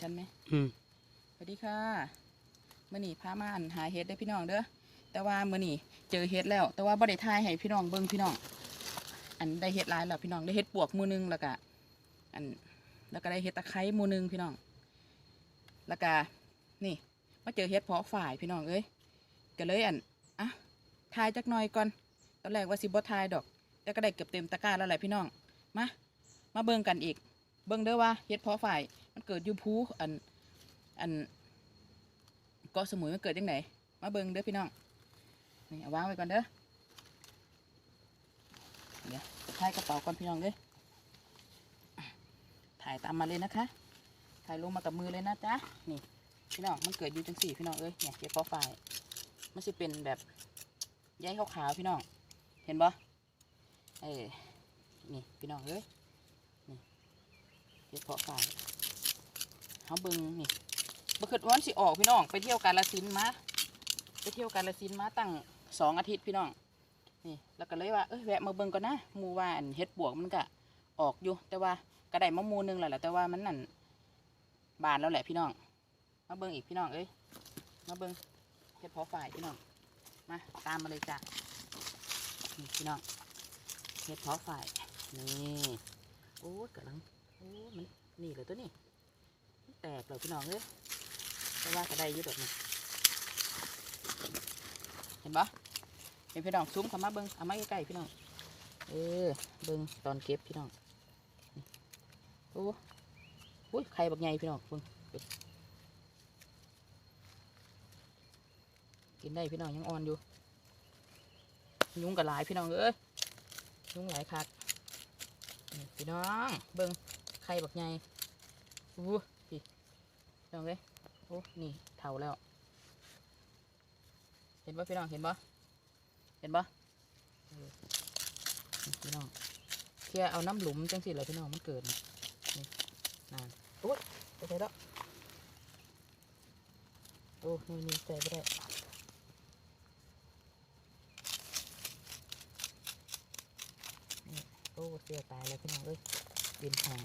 ฉันไหมอืมสวัสดีค่ะมื่อนี้พามาอันหาเห็ดได้อพี่น้องเด้อแต่ว่ามื่อนี้เจอเห็ดแล้ว แต่ว่าบ่ได้ทายให้พี่น้องเบิ่งพี่น้อง อันได้เห็ดหลายแล้วพี่น้องได้เห็ดปวกหมูหนึงแล้วก็อันแล้วก็ได้เห็ดตะไคร้หมูหนึงพี่น้อง แล้วก็นี่มาเจอเห็ดเพาะฝ่ายพี่น้องเอ้ยก็เลยอันอะทายจักหน่อยก่อนตอนแรกว่าสิบ่ทายดอก แต่ก็ได้เกือบเต็มตะกร้าแล้วแหละพี่น้องมามาเบิ่งกันอีก เบิ่งเด้อว่าเห็ดเพาะฝ่าย มันเกิดอยู่ภูอันอันเกาะสมุยมันเกิดยังไงมาเบิ่งเด้อพี่น้องนี่เอาวางไว้ก่อนเด้อเดี๋ยวถ่ายกระเป๋าก่อนพี่น้องเลยถ่ายตามมาเลยนะคะ ถ่ายลงมากับมือเลยนะจ๊ะนี่พี่น้องมันเกิดอยู่จังสี่พี่น้องเอ้ยเนี่ยเก็บปอฝ่ายมันจะเป็นแบบใยขาวๆพี่น้องเห็นปะเออนี่พี่น้องเอ้ยนี่เก็บเพาฝ่าย เขาเบิงนี่เมื่อคืนวันสิออกพี่น้อง ไปเที่ยวกาลสินมาไปเที่ยวกาลสินมาตั้งสองอาทิตย์พี่น้อง นี่แล้วก็เลยว่าเอ้ยแวะมาเบิงก่อนนะมูว่าอันเฮ็ดบวกมันก็ออกอยู่ แต่ว่าก็ได้มะมูหนึงแหละแต่ว่ามันนั่นบานแล้วแหละพี่น้อง มาเบิงอีกพี่น้องเอ้ยมาเบิงเฮ็ดพอฝ่ายพี่น้องมาตามมาเลยจ้ะนี่พี่น้องเฮ็ดพอฝ่ายนี่โอ้ยกำลังโอ้มันนี่เลยตัวนี้ ตกเลยพี่น้องเอ้ยแต่ว่าก็ไดยุดอกนี่เห็นปะเห็นพี่น้องซูมเข้ามาเบิ้งเอามาใกล้ๆพี่น้อง เออ เบิ้งตอนเก็บพี่น้อง โอ้โหไข่บักใหญ่พี่น้องเบิ้งกินได้พี่น้องยังอ่อนอยู่ ยุงกับหลายพี่น้องเอ้ย ยุงหลายคักพี่น้อง เบิ้งไข่บักใหญ่อู้ พี่น้องเอ้ยโอ้นี่เท่าแล้ว เห็นปะพี่น้องเห็นปะเห็นปะพี่น้องเคียเอาน้ำหลุมจังสิเลยพี่น้องมันเกิดนี่นานโอ้ยไปใส่แล้วโอ้นี่นี่ใส่ไม่ได้โอ้เสียตายแล้วพี่น้องเอ้ยดินหาง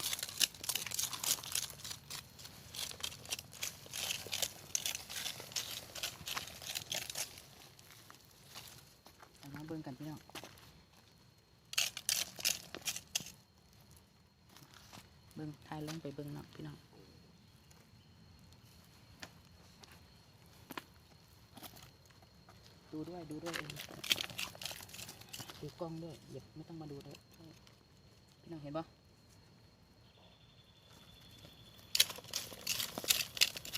เอามาเบิ่งกัน พี่น้องเบิ่งทายลงไปเบิ่งเนาะพี่น้องดูด้วยดูด้วยเองดูกล้องด้วยอย่าไม่ต้องมาดูเลยพี่น้องเห็นปะ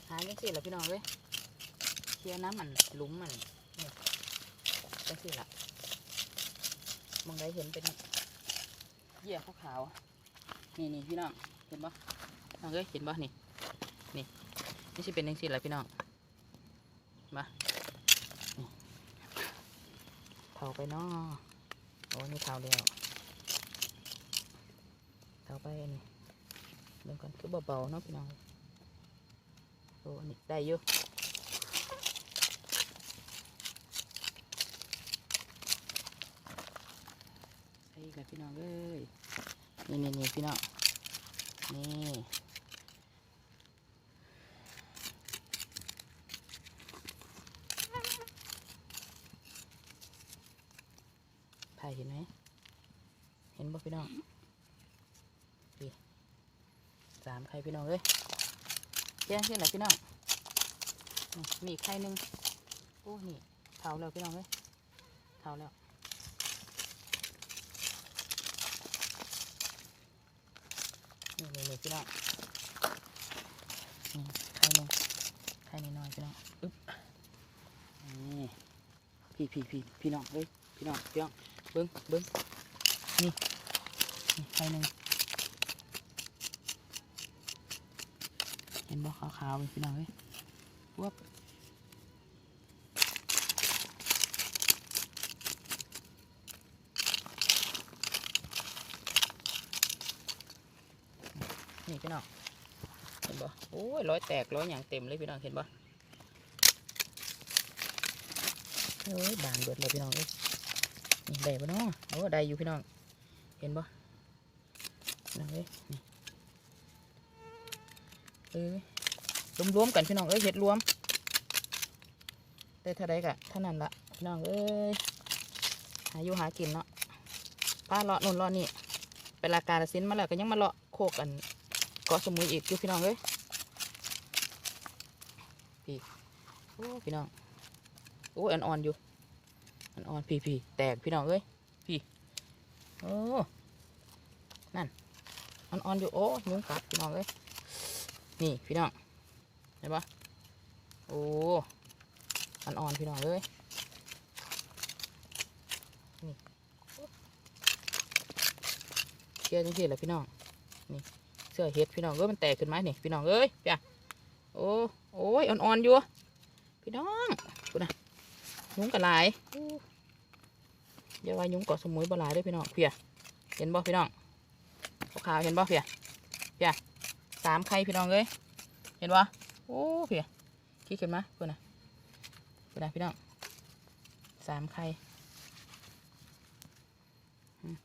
หายังสิเหรอพี่น้องเลยเคลียร์น้ำมันหลุมมันเนี่ยจังสิละ มองได้เห็นเป็นเยี่ยขาวๆนี่นี่พี่น้อง เห็นปะน้องเอ้ยเห็นปะนี่ นี่ นี่สิเป็นจังสิล่ะพี่น้อง มาเท่าไปนาะโอ้นี่เท่าเดียวเท่าไปนนี้เบิ่งก่อนคือเบาๆเนาะพี่น้องโอ้อันนี้ได้อยู่ ใส่อีกแล้วพี่น้องเอ้ยนี่นี่นี่พี่น้องนี่ถ่ายเห็นไหมเห็นบ่พี่น้องพี่สามไข่พี่น้องเอ้ยแจ้งขึ้นหน่อยพี่น้องมีอีกไข่หนึ่งโอ้นี่เท่าแล้วพี่น้องเอ้ยเท่าแล้ว นี่นี่นี่พี่น้องนี่ไข่หนึ่งไข่น้อยๆพี่น้องอึ๊บนี่พี่พี่พี่พี่น้องเฮ้ยพี่น้องพี่น้องเบิ้งเบิ้งนี่นี่ไข่หนึ่งเห็นบ่ขาวๆเลยพี่น้องเฮ้ยวับ นี่พี่น้องเห็นบ่โอ้ยร้อยแตกร้อยอย่างเต็มเลยพี่น้องเห็นบ่โอ้ยบานเบิดเลยพี่น้องเอ้ยนี่ได้ปะเนาะโอ้ได้อยู่พี่น้อง เห็นบ่พี่น้องเอ้ยนี่เอ้ยรวมๆกันพี่น้องเอ้ยเห็ดรวมได้เท่าไรกะเท่านั้นละพี่น้องเอ้ยหาอยู่หากินเนาะป้าเลาะนู่นเลาะนี่ไปลากาลสินมาแล้วก็ยังมาเลาะโคกกัน กาะสมุยอีกอยู่พี่น้องเอ้ยพี่โอ้พี่น้องโอ้ยอ่อนๆอยู่อ่อนๆพี่พี่แตกพี่น้องเอ้ยพี่โอ้นั่นอ่อนๆอยู่โอ้ยุงกัดพี่น้องเอ้ยนี่พี่น้องเห็นปะโอ้อ่อนๆพี่น้องเอ้ยนี่เชี่ยจังสิแหละพี่น้องนี่ เสื้อเห็ดพี่น้องเอ้ยมันแตกขึ้นไหมนี่พี่น้องเอ้ยเปียโอ้โอ้ยอ่อนๆอยู่พี่น้องกูนะยุ้งกระลายอย่าว่ายุงเกาะสมุยบหลายด้วยพี่น้องเพียเห็นบ่พี่น้องขาวเห็นบ่เพียเพียสามไข่พี่น้องเอ้ยเห็นบ่โอ้เพียขี้ขึ้นมาเพื่อนะเพื่อนนะพี่น้องสามไข่อืม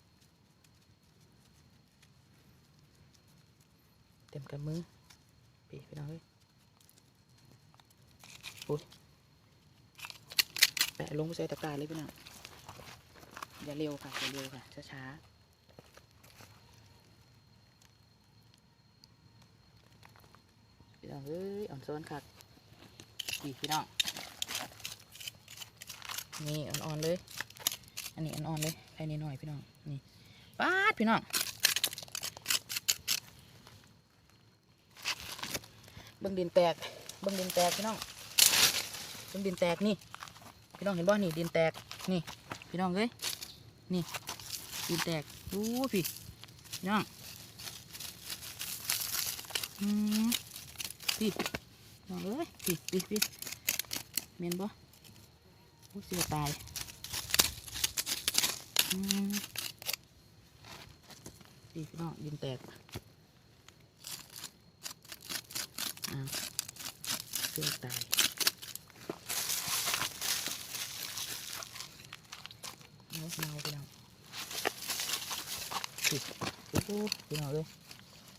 เต็มกับมือพี่พี่น้องเอ้ยอุ้ยแปะลงไปใส่ตะกร้าเลยพี่น้องอย่าเร็วค่ะอย่าเร็วค่ะช้าๆพี่น้องเอ้ยอ่อนซ้อนค่ะพี่พี่น้อง นี่อ่อนๆเลย อันนี้อ่อนๆเลยไอ้นี่หน่อยพี่น้อง นี่ปาดพี่น้อง เบิ่งดินแตกเบิ่งดินแตกพี่น้องเบิ่งดินแตกนี่ พี่น้องเห็นบ่นี่ดินแตกนี่ พี่น้องเอ้ยนี่ดินแตกดูพี่พี่น้องอืมพี่น้องเอ้ยพี่พี่พี่เมนบ่โอ้เสียตายอืมพี่พี่น้องดินแตกอ้าว เสียตายเนาเนาพี่น้องผิดโอ้โหพี่น้องเลย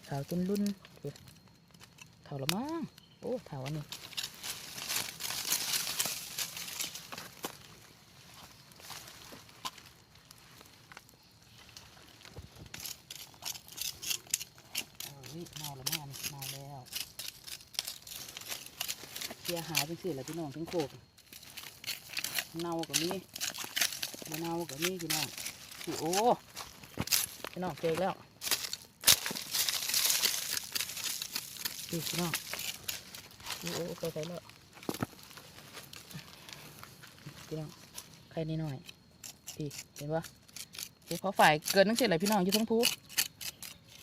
เถาจนรุ่นเฮ้ยเถาละมั้งโอ้เถาอันนี้เอาเฮ้ยเมาละมั้งอันนี้เมาแล้วเสียหายเป็นสิแหละพี่น้องทั้งโคกเน่ากับนี้มะนาวกับนี่พี่น้องโอ้พี่น้องเจอแล้วพี่พี่น้องโอ้ไปไปแล้วพี่น้องใครนี่หน่อยพี่เห็นปะพี่เขาฝ่ายเกินตั้งเสร็จเลยพี่น้องอยู่ทั้งภู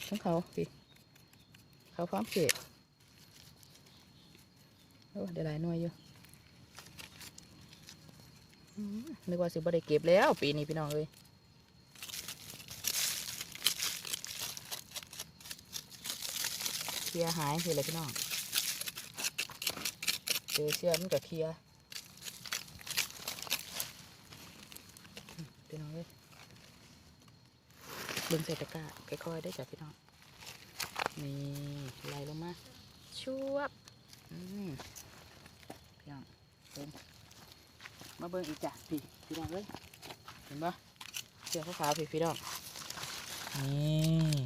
ทั้งเขาพี่เขาพร้อมเสร็ จโอ้เดี๋ยวหลายหน่วยอยู่อืมนึกว่าสิบ่ได้เก็บแล้ว ปีนี้พี่น้องเอ้ยเคลียร์หายคืออะไรพี่น้องเจอเสื้อมันก็เคลียร์อืมพี่น้องเอ้ยเบิ่งใส่ตะกร้าค่อยๆได้จ้ะพี่น้อง นี่ไล่ลงมา ชวบ อืมพี่น้องเบิ่ง มาเบิ่งอีกจ้ะพี่พี่น้องเอ้ยเห็นปะเสื้อขาวๆพี่พี่น้องนี่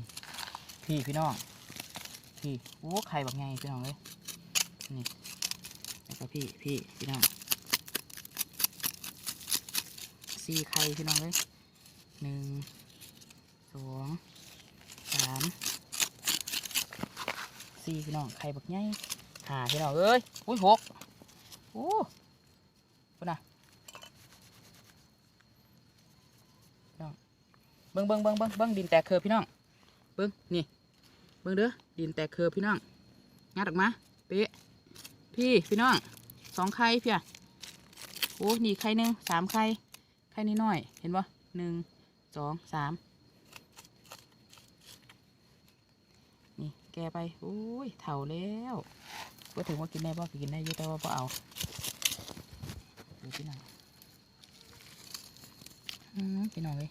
พี่พี่น้องพี่โอ้ไข่แบบไงพี่น้องเอ้ยนี่แล้วก็พี่พี่พี่น้องสี่ไข่พี่น้องเอ้ยหนึ่งสองสามสี่พี่น้องไข่บักไงหาพี่น้องเอ้ยอุ้ยหกโอ้พุ่นน่ะ เบิ้งเบิ้งเบิ้งเบิ้งเบิ้งดินแตกเคอพี่น้อง เบิ้งนี่ เบิ้งเด้อ ดินแตกเคอพี่น้อง งัดออกมา เป๊ะ พี่พี่น้องสองไข่เพี่ยโอ้นี่ไข่หนึ่งสามไข่ไข่นิดหน่อย เห็นปะหนึ่งสองสามนี่แกไปโอ้ยเถ่าแล้วก็ถึงว่ากินได้บ่ก็กินได้ยุ่แต่ว่าบ่เอาดูพี่น้องอืมพี่น้องเลย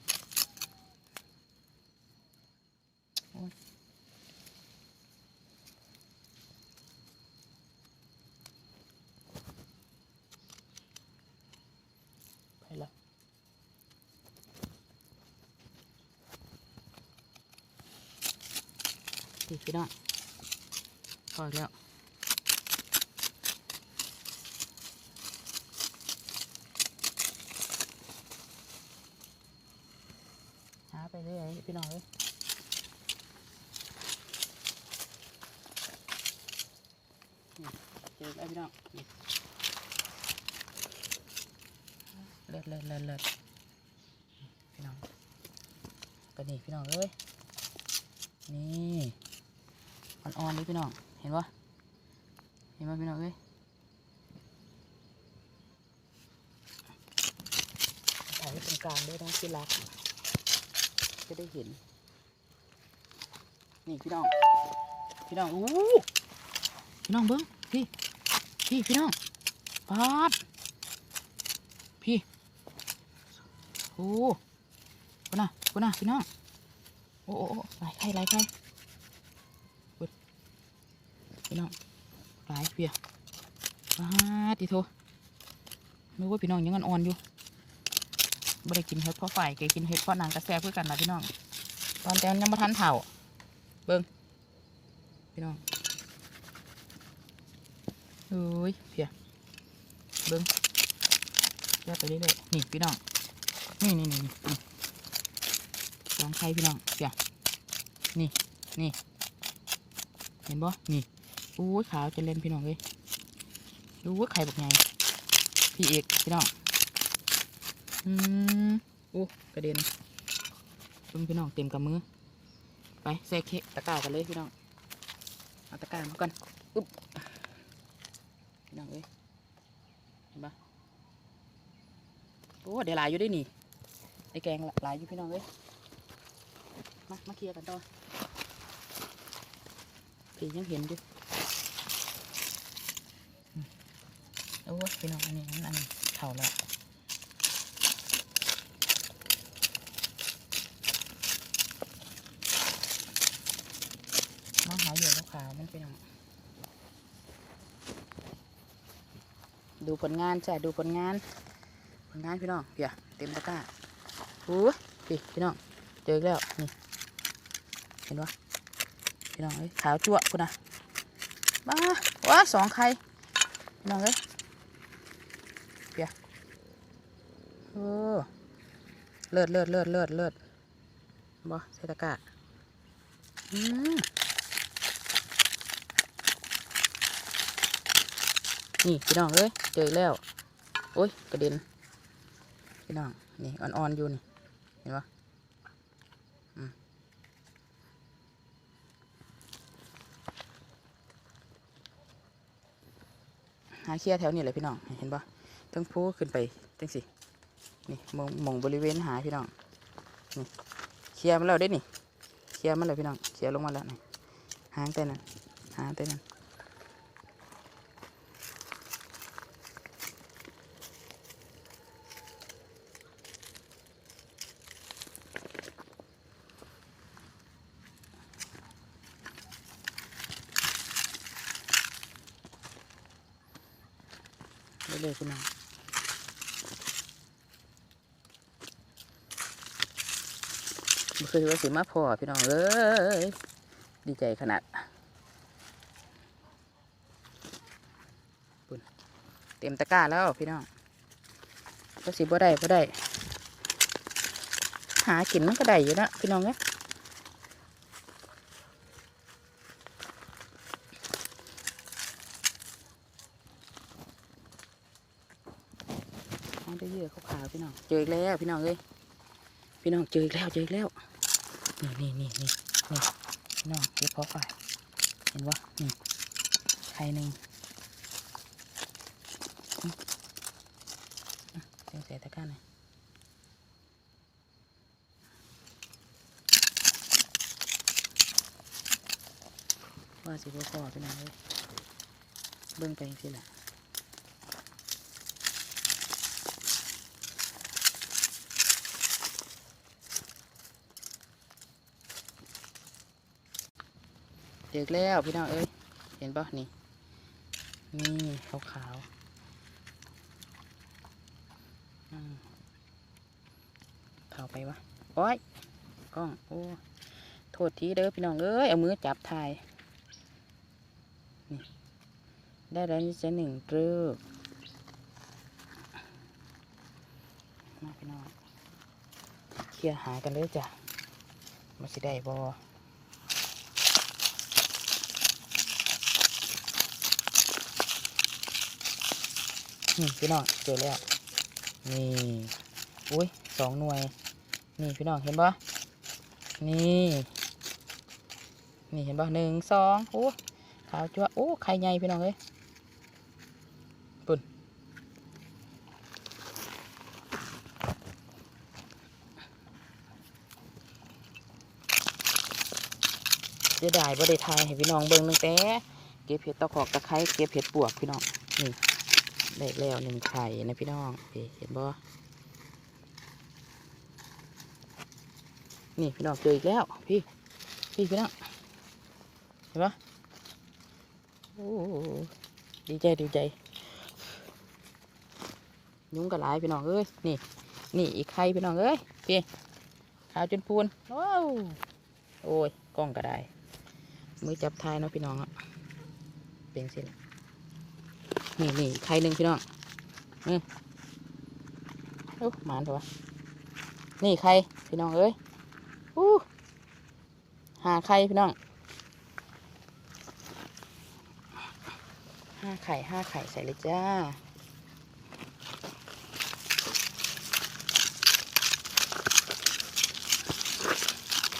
พี่น้องพอแล้วหาไปเรื่อยพี่น้องเอ้ยนี่เจอแล้วพี่น้องเลิศเลิศเลิศเลิศพี่น้องก็นี่พี่น้องเอ้ยนี่ อ่อนๆนี่พี่น้อง เห็นปะเห็นปะพี่น้องเอ้ยถ่ายไว้ตรงกลางด้วยนะที่รัก จะได้เห็น นี่พี่น้อง พี่น้อง อู้พี่น้องเบิ้งพี่ พี่พี่น้องปาดพี่ โอ้คุณน่ะคุณน่ะพี่น้อง โอ้โอ้โอ้หลไข่หลไข่ พี่น้องหลายเปียมาติโทนึกว่าพี่น้องยังอ่อนๆอยู่ไม่ได้กินเห็ดเพราะฝ่ายแกกินเห็ดเพราะนางกระแซเพื่อกันนะพี่น้อง ตอนแต่มันยังม่ทันเผาเบิ้งพี่น้องเฮ้ยเพียเบิ้งแยกไปเรื่อยๆนี่พี่น้อง นี่นี่นี่นี่ลองไข่พี่น้องเสียนี่นี่ เห็นบ่นี่ อู้ขาวจะเล่นพี่น้องเลยดูว่าไข่บักไงพี่เอกพี่น้องอืมอู้กระเด็นเพิ่งพี่น้องเต็มกับมือ ไปแซ่เคะตะกร้ากันเลยพี่น้องเอาตะกร้ามาก่อนอึ๊บพี่น้องเอ้ยเห็นปะโอ้เดี๋ยวลายอยู่ได้นี่ไอแกงลายอยู่พี่น้องเอ้ยมามาเคลียร์กันต่อพี่ยังเห็นอยู่อืม โอ้ยพี่น้องอันนี้อันอันนี้เข่าแล้วมาหาเหยื่อขาวมันเป็นองดูผลงานจ้ะดูผลงาน ผลงานพี่น้องเดี๋ยเต็มตะกร้าโอ้ยพี่พี่น้องเจออีกแล้วนี่เห็นปะพี่น้องเอ้ยขาวจั่วคุณนะบ้าว้าสองไข่พี่น้องเอ้ยเปีย โอ้เลิศเลิศเลิศเลิศเลิศบ่ใส่ตะกร้าอืมนี่พี่น้องเอ้ยเจอแล้ว โอ้ยกระเด็นพี่น้อง นี่อ่อนๆอยู่นี่ เห็นปะหาเคลียแถวนี้เลยพี่น้อง เห็นปะทั้งพูขึ้นไปจังสิ นี่มองมองบริเวณหาพี่น้องนี่เคลียร์มาแล้วได้นี่เคลียร์มาแล้วพี่น้องเคลียร์ลงมาแล้วนี่หางแต่นั้นหางแต่นั้นเรื่อยๆพี่น้องบ่ เคยว่าสิมาพอพี่น้องเอ้ยดีใจขนาดปุ่นเต็มตะกร้าแล้วพี่น้องก็สิบ่ได้บ่ได้ หากินมันก็ได้อยู่นะพี่น้องเอ้ยเอาได้เยอะขาวๆพี่น้อง เจออีกแล้วพี่น้องเอ้ยพี่น้องเจออีกแล้วเจออีกแล้ว นี่นี่นี่นี่นี่พี่น้องเดี๋ยวพอฝ่ายเห็นวะนี่ไข่หนึ่งอืมอะเดี๋ยวใส่ตะกร้าหน่อยว่าสิบพอพี่น้องเอ้ยเบิ่งไปสิล่ะ เจอแล้วพี่น้องเอ้ย เห็นปะนี่ นี่ขาวขาวๆเข้าไปวะ โอ้ยกล้อง โอ้โททษทีเด้อพี่น้องเอ้ย เอามือจับถ่าย นี่ ได้แล้วนี่จะหนึ่งเรือกมาพี่น้อง เคลียร์หากันเลยจ้ะมาสิได้บอ นี่พี่น้องเจอแล้ว นี่อุ้ยสองหน่วย นี่พี่น้องเห็นปะนี่ นี่เห็นปะหนึ่งสองโอ้ขาวจั๊วโอ้ไข่ใหญ่พี่น้องเอ้ยปุ่นจะได้บ่ได้ทายให้พี่น้องเบิ่งตั้งแต่เก็บเห็ดตะขอกตะไคร้เก็บเห็ดปวกพี่น้องนี่ ได้แล้วหนึ่งไข่นะพี่น้องเห็นบ่นี่พี่น้องเจออีกแล้วพี่พี่พี่น้องเห็นปะโอ้ดีใจดีใจยุงกระไรพี่น้องเอ้ยนี่ นี่อีกไข่พี่น้องเอ้ยพี่ขาวจนพูนว้าวโอ้ยกล้องกระไดมือจับทายเนาะพี่น้องอะเป็นสิล่ะ นี่นี่ไข่หนึ่งพี่น้องอืมโอ้หมานเถอะวะนี่ไข่พี่น้องเอ้ยอู้หาไข่พี่น้องห้าไข่ห้าไข่ใส่เลยจ้า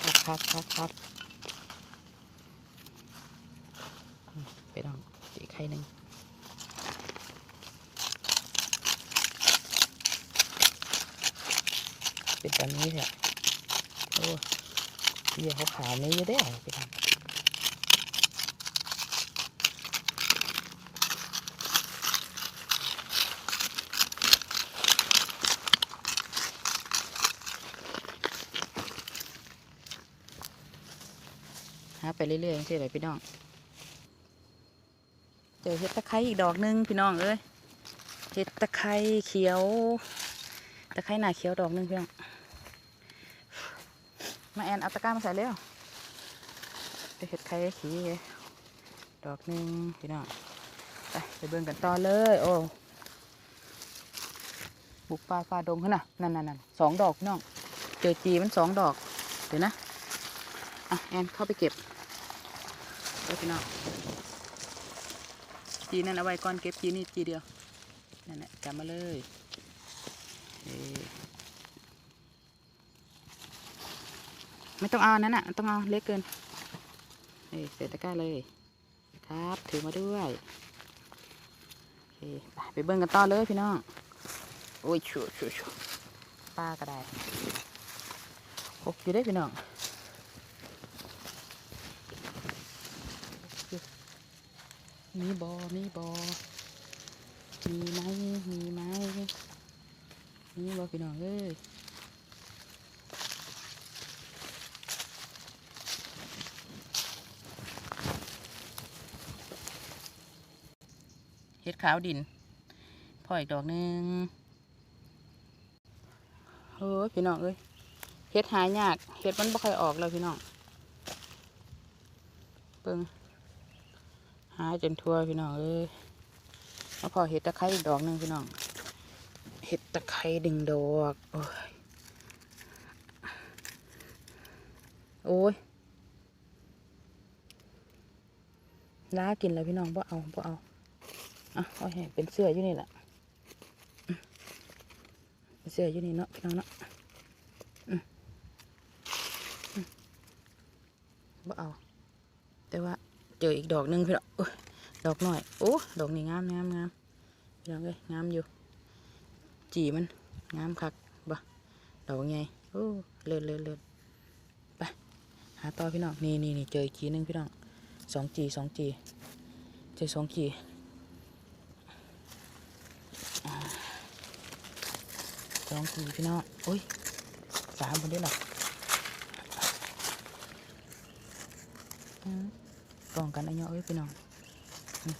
ครับครับครับครับไปลองอีกไข่หนึ่ง เป็นแบบนี้เถอะโอ้เดี๋ยวเขาขาวนี้เยอะได้ไปทำหาไปเรื่อยๆใช่ไหมพี่น้อง เจอเห็ดตะไคร้อีกดอกหนึงพี่น้องเอ้ย เห็ดตะไคร้เขียว ตะไคร้หนาเขียวดอกหนึงพี่น้อง มาแอนเอาตะกร้ามาใส่เร็วเจอเห็ดไข่ขีดอกหนึ่งพี่น้องไปไปเบิ่งกันต่อเลย โอ้บุกป่าฝ่าดงขึ้นน่ะนั่นนั่นนั่นสองดอกพี่น้องเจอจีมันสองดอก เดี๋ยวนะ อะ แอนเข้าไปเก็บเดี๋ยวพี่น้องจีนั่นเอาไว้ก่อนเก็บจีนี่จีเดียวนั่นแหละจำมาเลยเอ่ ไม่ต้องเอาอันนั้นอะ ต้องเอาเล็กเกินเอ้ยเสร็จตะกร้าเลย ครับ ถือมาด้วยโอเคไปเบิ่งกันต่อเลยพี่น้องโอ้ยชัวชัวชัวป้าก็ได้หกอยู่ได้พี่น้องมีบอมีบอมีไหมมีไหมมีบอพี่น้องเอ้ย ขาวดินพออีกดอกหนึ่งเฮ้ยพี่น้องเอ้ยเห็ดหายากเห็ดมันบ่ค่อยออกเลยพี่น้องเบิ่งหาจนทั่วพี่น้องเอ้ยมาพอเห็ดตะไคร้อีกดอกหนึ่งพี่น้องเห็ดตะไคร้ดึงดอกโอ้ยโอ้ยล้ากินแล้วพี่น้องบ่เอาบ่เอา อะเอาให้เป็นเสื้ออยู่นี่แหละเป็นเสื้ออยู่นี่เนาะพี่น้องเนาะอืมอืมบ่เอา แต่ว่าเจออีกดอกหนึ่งพี่น้องดอกหน่อยโอ้ดอกนี้งามงามงามพี่น้องเอ้ยงามอยู่ จีมันงามคักบ่ดอกไงโอ้เลิศเลิศเลิศไปหาต่อพี่น้องนี่นี่นี่เจออีกจีหนึงพี่น้องสองจีสองจีเจอสองจีอ่า สองจีพี่น้องโอ้ยสามคนได้หรออืมกองกันไอ้เนาะเอ้ยพี่น้องอืม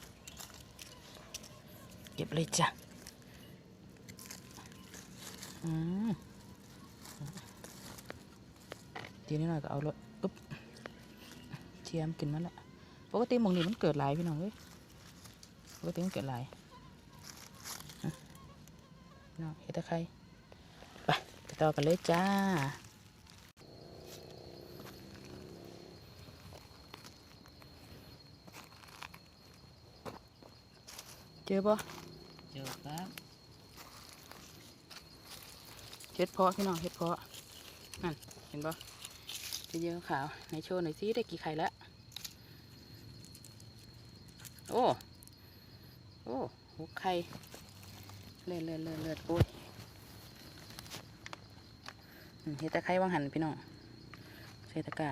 เก็บเลยจ้ะอืมทีนี้หน่อยก็เอารถอุ๊บเทียมกินมาละปกติหมองนี้มันเกิดหลายพี่น้องเอ้ยปกติมันเกิดหลายอะพี่น้องเฮ็ดตะไคร้ไปไป ต่อกันเลยจ้าเจอปะเจอครับเฮ็ดเพาะพี่น้องเฮ็ดเพาะนั่นเห็นปะเยอะๆขาวในโชว์หน่อยสิได้กี่ไข่แล้วโอ้ โอ้หกไข่เลือดเลือดเลือดเลือดโอ้ยอืม เฮ็ดตะไคร้วางหันพี่น้องใส่ตะกร้า